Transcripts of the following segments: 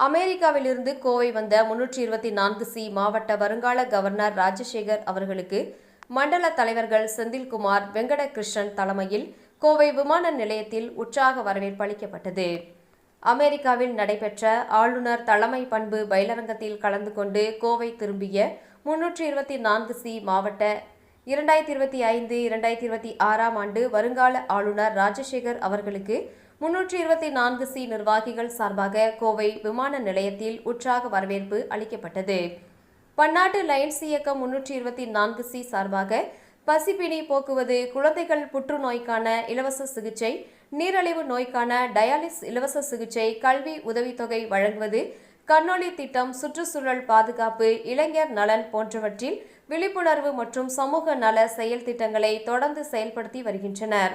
அமெரிக்காவிலிருந்து கோவை வந்த முன்னூற்றி இருபத்தி நான்கு சி மாவட்ட வருங்கால கவர்னர் ராஜசேகர் அவர்களுக்கு மண்டல தலைவர்கள் செந்தில்குமார் வெங்கடகிருஷ்ணன் தலைமையில் கோவை விமான நிலையத்தில் உற்சாக வரவேற்பு அளிக்கப்பட்டது. அமெரிக்காவில் நடைபெற்ற ஆளுநர் தலைமை பண்பு பயிலரங்கத்தில் கலந்து கொண்டு கோவை திரும்பிய முன்னூற்றி இருபத்தி நான்கு சி மாவட்ட இரண்டாயிரத்தி இருபத்தி ஐந்து இரண்டாயிரத்தி இருபத்தி ஆறாம் ஆண்டு வருங்கால ஆளுநர் ராஜசேகர் அவர்களுக்கு முன்னூற்றி இருபத்தி நான்கு சி நிர்வாகிகள் சார்பாக கோவை விமான நிலையத்தில் உற்சாக வரவேற்பு அளிக்கப்பட்டது. பன்னாட்டு லைன்ஸ் இயக்கம் முன்னூற்றி இருபத்தி நான்கு சி சார்பாக பசிப்பினி போக்குவது குழந்தைகள் புற்றுநோய்க்கான இலவச சிகிச்சை நீரழிவு நோய்க்கான டயாலிஸ் இலவச சிகிச்சை கல்வி உதவித்தொகை வழங்குவது கண்ணொளி திட்டம் சுற்றுச்சூழல் பாதுகாப்பு இளைஞர் நலன் போன்றவற்றில் விழிப்புணர்வு மற்றும் சமூக நல செயல் திட்டங்களை தொடர்ந்து செயல்படுத்தி வருகின்றனர்.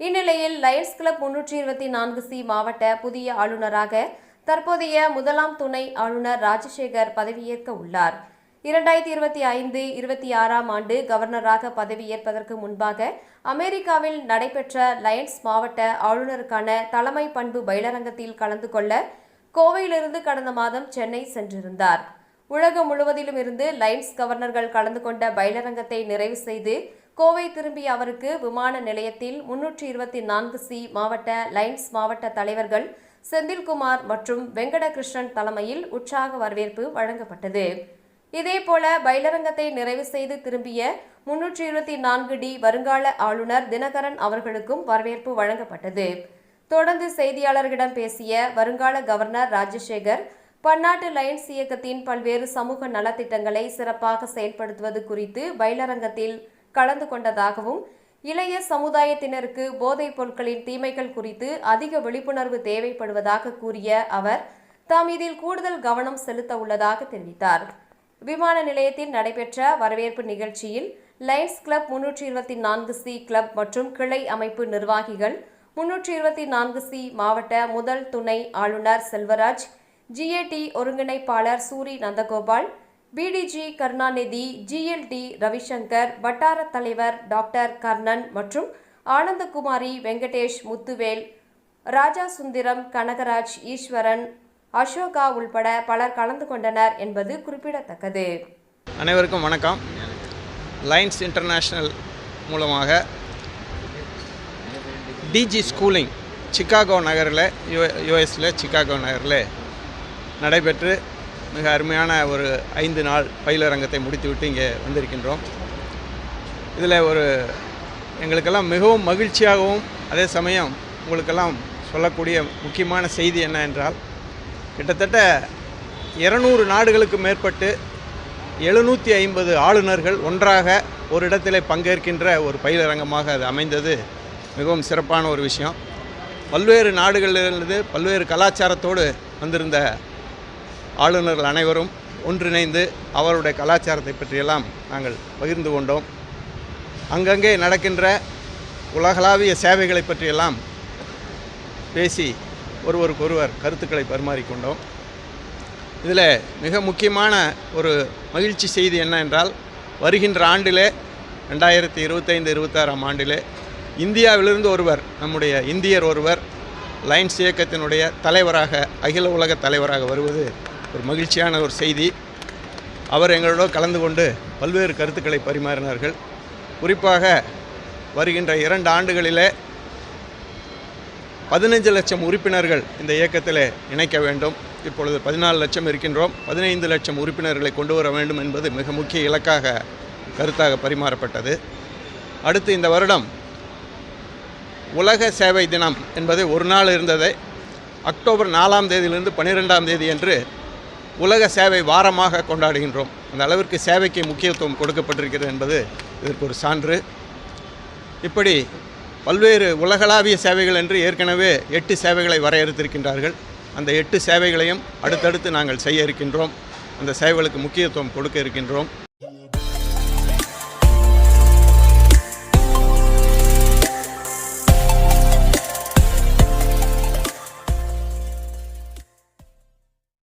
இந்நிலையில் லயன்ஸ் கிளப் முன்னூற்றி இருபத்தி நான்கு சி மாவட்ட புதிய ஆளுநராக தற்போதைய முதலாம் துணை ஆளுநர் ராஜசேகர் பதவியேற்க உள்ளார். இரண்டாயிரத்தி இருபத்தி ஐந்து இருபத்தி ஆறாம் ஆண்டு கவர்னராக பதவியேற்பதற்கு முன்பாக அமெரிக்காவில் நடைபெற்ற லயன்ஸ் மாவட்ட ஆளுநருக்கான தலைமை பண்பு பயிலரங்கத்தில் கலந்து கொள்ள கோவையிலிருந்து கடந்த மாதம் சென்னை சென்றிருந்தார். உலகம் முழுவதிலும் இருந்து லயன்ஸ் கவர்னர்கள் கலந்து கொண்ட பயிலரங்கத்தை நிறைவு செய்து கோவை திரும்பிய அவருக்கு விமான நிலையத்தில் முன்னூற்றி இருபத்தி நான்கு சி மாவட்ட லைன்ஸ் மாவட்ட தலைவர்கள் செந்தில்குமார் மற்றும் வெங்கடகிருஷ்ணன் தலைமையில் உற்சாக வரவேற்பு வழங்கப்பட்டது. இதேபோல பயிலரங்கத்தை நிறைவு செய்து திரும்பிய முன்னூற்றி இருபத்தி நான்கு டி வருங்கால ஆளுநர் தினகரன் அவர்களுக்கும் வரவேற்பு வழங்கப்பட்டது. தொடர்ந்து செய்தியாளர்களிடம் பேசிய வருங்கால கவர்னர் ராஜசேகர் பன்னாட்டு லைன்ஸ் இயக்கத்தின் பல்வேறு சமூக நலத்திட்டங்களை சிறப்பாக செயல்படுத்துவது குறித்து பயிலரங்கத்தில் கலந்து கொண்டதாகவும் இளைய சமுதாயத்தினருக்கு போதைப் பொருட்களின் தீமைகள் குறித்து அதிக விழிப்புணர்வு தேவைப்படுவதாக கூறிய அவர் தாம் இதில் கூடுதல் கவனம் செலுத்த உள்ளதாக தெரிவித்தார். விமான நிலையத்தில் நடைபெற்ற வரவேற்பு நிகழ்ச்சியில் லைன்ஸ் கிளப் முன்னூற்றி இருபத்தி நான்கு சி கிளப் மற்றும் கிளை அமைப்பு நிர்வாகிகள் முன்னூற்றி இருபத்தி நான்கு சி மாவட்ட முதல் துணை ஆளுநர் செல்வராஜ் ஜிஏடி ஒருங்கிணைப்பாளர் சூரி நந்தகோபால் பிடிஜி கருணாநிதி ஜிஎல்டி ரவிசங்கர் வட்டார தலைவர் டாக்டர் கர்ணன் மற்றும் ஆனந்தகுமாரி வெங்கடேஷ் முத்துவேல் ராஜா சுந்தரம் கனகராஜ் ஈஸ்வரன் அசோகா உள்பட பலர் கலந்து கொண்டனர் என்பது குறிப்பிடத்தக்கது. அனைவருக்கும் வணக்கம். லைன்ஸ் இன்டர்நேஷ்னல் மூலமாக டிஜி ஸ்கூலிங் சிக்காகோ நகரில் யூ யுஎஸில் சிக்காகோ நகரில் நடைபெற்று மிக அருமையான ஒரு ஐந்து நாள் பயிலரங்கத்தை முடித்துவிட்டு இங்கே வந்திருக்கின்றோம். இதில் ஒரு எங்களுக்கெல்லாம் மிகவும் மகிழ்ச்சியாகவும் அதே சமயம் உங்களுக்கெல்லாம் சொல்லக்கூடிய முக்கியமான செய்தி என்ன என்றால் கிட்டத்தட்ட இருநூறு நாடுகளுக்கு மேற்பட்டு எழுநூற்றி ஐம்பது ஆளுநர்கள் ஒன்றாக ஒரு இடத்திலே பங்கேற்கின்ற ஒரு பயிலரங்கமாக அது அமைந்தது. மிகவும் சிறப்பான ஒரு விஷயம். பல்வேறு நாடுகளிலிருந்து பல்வேறு கலாச்சாரத்தோடு வந்திருந்த ஆளுநர்கள் அனைவரும் ஒன்றிணைந்து அவருடைய கலாச்சாரத்தை பற்றியெல்லாம் நாங்கள் பகிர்ந்து கொண்டோம். அங்கங்கே நடக்கின்ற உலகளாவிய சேவைகளை பற்றியெல்லாம் பேசி ஒருவருக்கொருவர் கருத்துக்களை பரிமாறிக்கொண்டோம். இதில் மிக முக்கியமான ஒரு மகிழ்ச்சி செய்தி என்ன என்றால் வருகின்ற ஆண்டிலே ரெண்டாயிரத்தி இருபத்தைந்து இருபத்தாறாம் ஆண்டிலே இந்தியாவிலிருந்து ஒருவர் நம்முடைய இந்தியர் ஒருவர் லைன்ஸ் இயக்கத்தினுடைய தலைவராக அகில உலக தலைவராக வருவது ஒரு மகிழ்ச்சியான ஒரு செய்தி. அவர் எங்களோட கலந்து கொண்டு பல்வேறு கருத்துக்களை பரிமாறினார்கள். குறிப்பாக வருகின்ற இரண்டு ஆண்டுகளிலே பதினஞ்சு லட்சம் உறுப்பினர்கள் இந்த இயக்கத்தில் இணைக்க வேண்டும். இப்பொழுது பதினாலு லட்சம் இருக்கின்றோம். பதினைந்து லட்சம் உறுப்பினர்களை கொண்டு வர வேண்டும் என்பது மிக முக்கிய இலக்காக கருத்தாக பரிமாறப்பட்டது. அடுத்து இந்த வருடம் உலக சேவை தினம் என்பது ஒரு நாள் இருந்ததை அக்டோபர் நாலாம் தேதியிலிருந்து பன்னிரெண்டாம் தேதி என்று உலக சேவை வாரமாக கொண்டாடுகின்றோம். அந்த அளவிற்கு சேவைக்கு முக்கியத்துவம் கொடுக்கப்பட்டிருக்கிறது என்பது இதற்கு ஒரு சான்று. இப்படி பல்வேறு உலகளாவிய சேவைகள் என்று ஏற்கனவே எட்டு சேவைகளை வரையறுத்திருக்கின்றார்கள். அந்த எட்டு சேவைகளையும் அடுத்தடுத்து நாங்கள் செய்ய இருக்கின்றோம். அந்த சேவைகளுக்கு முக்கியத்துவம் கொடுக்க இருக்கின்றோம்.